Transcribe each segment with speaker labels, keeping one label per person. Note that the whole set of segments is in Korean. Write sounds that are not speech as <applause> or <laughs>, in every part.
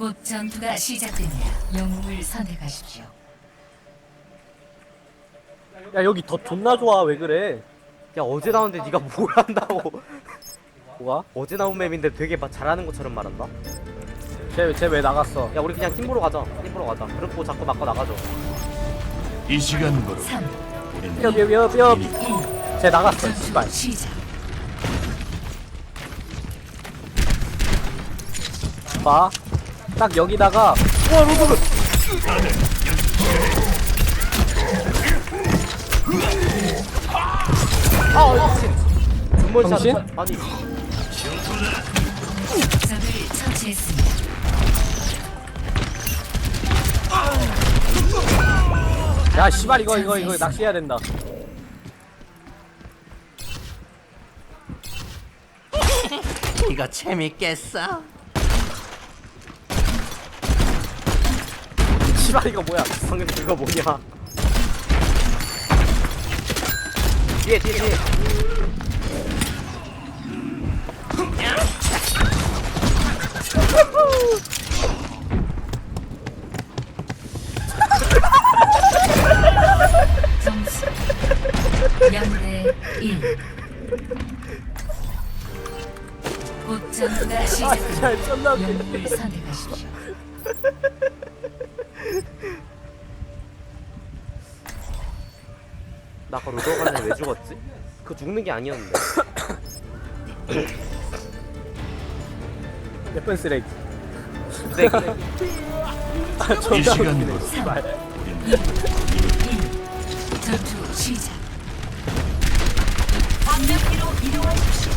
Speaker 1: 곧 전투가 시작됩니다. 영웅을 선택하십시오.
Speaker 2: 야 여기 더 존나 좋아. 왜 그래?
Speaker 3: 야 어제 나온데 네가 <laughs> 뭘 한다고?
Speaker 2: 뭐가?
Speaker 3: 어제 나온 맵인데 되게 막 잘하는 것처럼 말한다?
Speaker 2: 쟤쟤 왜 나갔어?
Speaker 3: 야 우리 그냥 팀 보러 가자. 팀 보러 가자. 그렇고 자꾸 맞고 나가죠.
Speaker 4: 이 시간부로
Speaker 1: 3,
Speaker 4: 우리는
Speaker 2: 뼈 뼈 뼈뼈
Speaker 1: 1.
Speaker 2: 쟤 나갔어
Speaker 1: 전투
Speaker 2: 씨발.
Speaker 1: 시작.
Speaker 2: 봐 딱 여기다가 우와 로드그
Speaker 3: 아 미친 눈먼
Speaker 2: 정신?
Speaker 3: 아니
Speaker 1: 적을 처치했습니다.
Speaker 2: 야 씨발 이거 이거 이거 낚시해야 된다
Speaker 4: 이거 재밌겠어?
Speaker 2: 씨발 이거 뭐야
Speaker 3: 방금 그거 뭐냐 뒤에 뒤에 뒤에
Speaker 1: 점수 연대 1. 곧 전투가
Speaker 2: 아
Speaker 1: 시작됩니다.
Speaker 2: 진짜 존나 웃기네
Speaker 1: 영웅을 선택하십시오.
Speaker 3: 나 아까 로드 간에 왜 죽었지? 그거 죽는 게 아니었는데
Speaker 2: 예쁜 쓰레기
Speaker 3: 네,
Speaker 4: 아이
Speaker 2: 존나 웃기네 씨발
Speaker 4: 우리는
Speaker 1: 1. 전투 시작. 반대로 이동하십시오.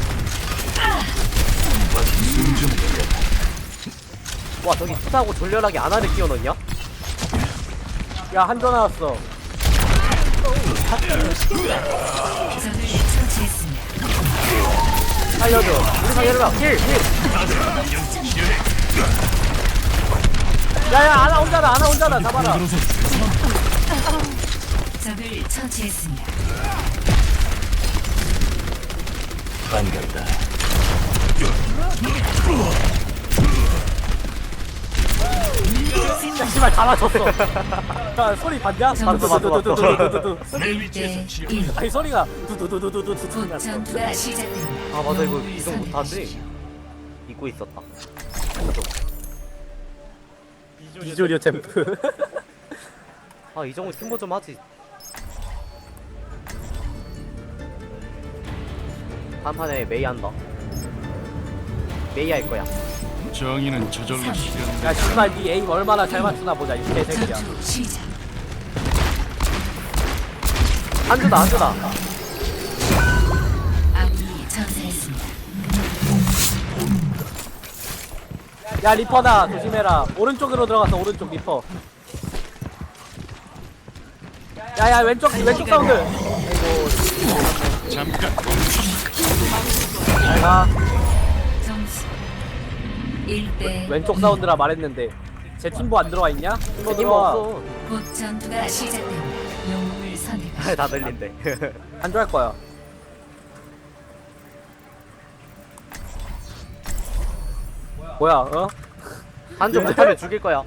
Speaker 3: 와 저기 투사하고 졸렬하게 아나를 끼워넣냐?
Speaker 2: 야 한조 나왔어.
Speaker 3: 살려줘 우리 살려라 힐! 힐!
Speaker 2: 야야 아나 혼자다 아나 혼자다 잡아라
Speaker 1: 적을 처치했습니다.
Speaker 4: 반갑다.
Speaker 2: 씨발 다 맞췄어 야 <laughs> 소리 봤냐?
Speaker 1: 봤어, 봤어,
Speaker 2: 두두두두두두두두.
Speaker 4: 내
Speaker 1: 1대
Speaker 4: 위치에서 치료.
Speaker 1: 1.
Speaker 2: 아니 소리가 두두두두두두두
Speaker 1: 곧
Speaker 2: 났어
Speaker 1: 전투가 시작됩니다.
Speaker 3: 아 맞아 이거 이동 못하지? 잊고 있었다
Speaker 2: 비주류 챔프
Speaker 3: 아 이정우 팀보 좀 하지 다음 판에 메이 한다 메이 할 거야
Speaker 4: 정의는 저절로 실현.
Speaker 2: 야 씨발 니 에임 얼마나 잘 맞추나 보자 이 개새끼야.
Speaker 1: 전투 시작.
Speaker 3: 한주다 한주다.
Speaker 1: 아군이 전사했습니다.
Speaker 2: 야 리퍼다 조심해라. 오른쪽으로 들어갔어 오른쪽 리퍼. 야야 왼쪽 왼쪽 사운드.
Speaker 4: 잠깐.
Speaker 2: 잘가
Speaker 1: 1대
Speaker 2: 왼쪽 사운드라 말했는데 제 팀보 안 들어와 있냐? 팀보
Speaker 3: 팀보
Speaker 2: 들어와.
Speaker 3: 없어.
Speaker 1: 곧 전투가 시작됩니다. 영웅을 선택하십시오.
Speaker 3: 다 들린대. <laughs>
Speaker 2: 안 좋아할 거야. 뭐야 어?
Speaker 3: 한주 못하면 죽일 거야.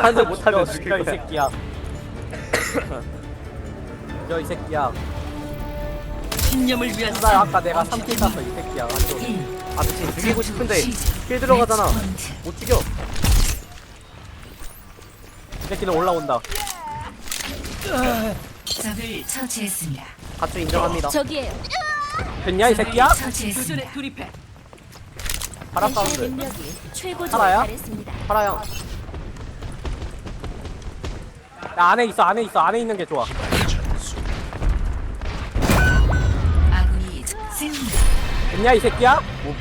Speaker 3: 한주 못하면
Speaker 2: 야,
Speaker 3: 죽일
Speaker 2: 야, 이
Speaker 3: 거야.
Speaker 2: 새끼야. 야이 새끼야.
Speaker 1: 신념을 위한
Speaker 2: 나 아까 내가 3킬 땄어 이 새끼야. 완전
Speaker 1: 1.
Speaker 3: 아 미친 죽이고 싶은데 킬 들어가잖아 못 죽여
Speaker 2: 이 새끼는 올라온다
Speaker 1: 적을 처치했습니다.
Speaker 3: 가추 인정합니다
Speaker 5: 저기에요.
Speaker 2: 됐냐 이 새끼야?
Speaker 1: 처치했습니다.
Speaker 2: 파라 사운드
Speaker 5: 능력이 최고조에
Speaker 2: 살아요?
Speaker 5: 달했습니다.
Speaker 3: 파라양
Speaker 2: 야 안에 있어 안에 있어 안에 있는 게 좋아
Speaker 1: 아군이 승리.
Speaker 2: 됐냐 이 새끼야?
Speaker 3: 뭐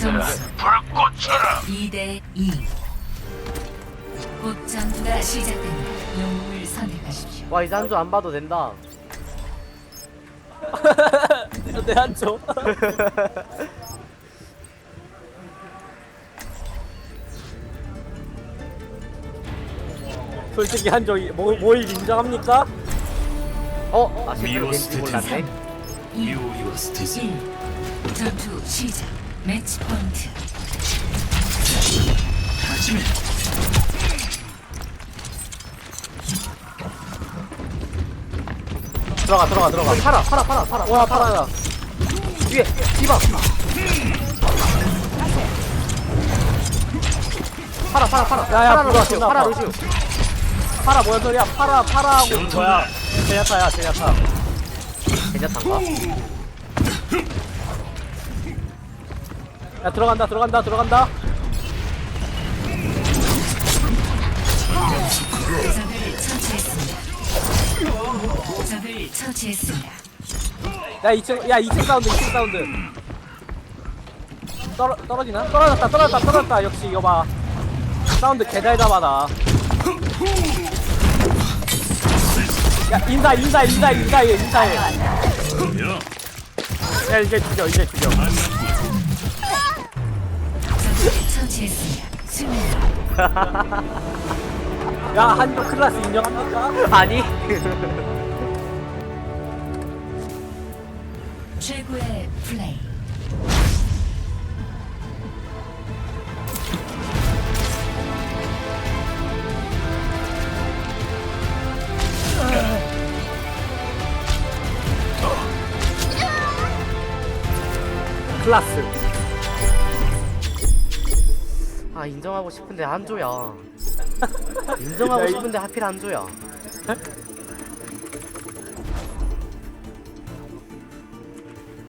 Speaker 1: 점수 2대 2. 곧 전투가 시작됩니다. 영웅을 선택하십시오.
Speaker 3: 와 이제 한주 안 봐도 된다
Speaker 2: 내 한쪽 솔직히 한쪽 뭐, 뭘 인정합니까?
Speaker 3: 어? 아 실제로 겐지 몰랐네
Speaker 1: 2,
Speaker 4: 이오이오스티즈
Speaker 1: 1. 전투 시작. 매치 포인트.
Speaker 2: 들어가 들어가 들어가.
Speaker 3: 팔아 팔아 팔아 팔아.
Speaker 2: 와 팔아야
Speaker 3: 뒤에 디바 팔아 팔아 팔아.
Speaker 2: 야, 야,
Speaker 3: 팔아 루시오 팔아. 루시오.
Speaker 2: 파라 뭐야 소리야? 파라 파라하고 뭐야? 제야타야 제야타.
Speaker 3: 괜찮단가?
Speaker 2: 야 들어간다 들어간다 들어간다. 야 2층 야 2층 사운드 2층 사운드. 떨어 떨어지나? 떨어졌다 떨어졌다 떨어졌다. 역시 이거 봐. 사운드 개달다마다. 야 인사 인사 인사 인사해 인사해 야 이제 죽여 이제 죽여
Speaker 1: 처치했습니다. 수면 <laughs>
Speaker 2: 야 한조 클라스 인정합니까?
Speaker 3: 아니
Speaker 1: 최고의 플레이.
Speaker 2: 클라스
Speaker 3: 아 인정하고 싶은데 한조야 <laughs> 인정하고 싶은데 하필 한조야 <laughs>